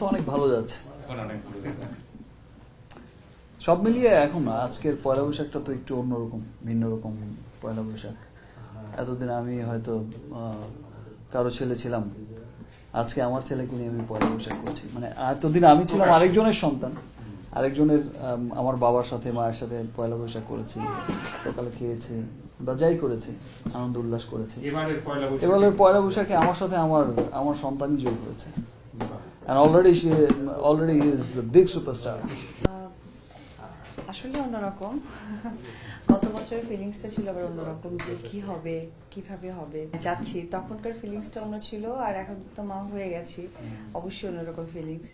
তো অনেক ভালো যাচ্ছে। এখন। সব মিলিয়ে এখন আজকের পয়লা বৈশাখটা তো একটু অন্যরকম ভিন্ন রকম পয়লা বৈশাখ। এতদিন আমি হয়তো কারও ছেলে ছিলাম। আজকে আমার ছেলেকে নিয়ে আমি পয়লা বৈশাখ করছি। মানে এতদিন আমি ছিলাম আরেকজনের সন্তান। আরেকজনের আমার বাবার সাথে মায়ের সাথে পয়লা বৈশাখ করেছি সকালে খেয়েছি বা যাই করেছি আনন্দ উল্লাস করেছি। এবারের পয়লা বৈশাখ এবারের পয়লা বৈশাখে আমার সাথে আমার আমার সন্তানই যোগ হয়েছে। And already she already is a big superstar. আহ, আসলে অন্যরকম। গত বছরের ফিলিংসটা ছিল আবার অন্যরকম যে কি হবে কীভাবে হবে। যাচ্ছি তখনকার ফিলিংসটা অন্য ছিল আর এখন তো মা হয়ে গেছি। অবশ্যই অন্যরকম ফিলিংস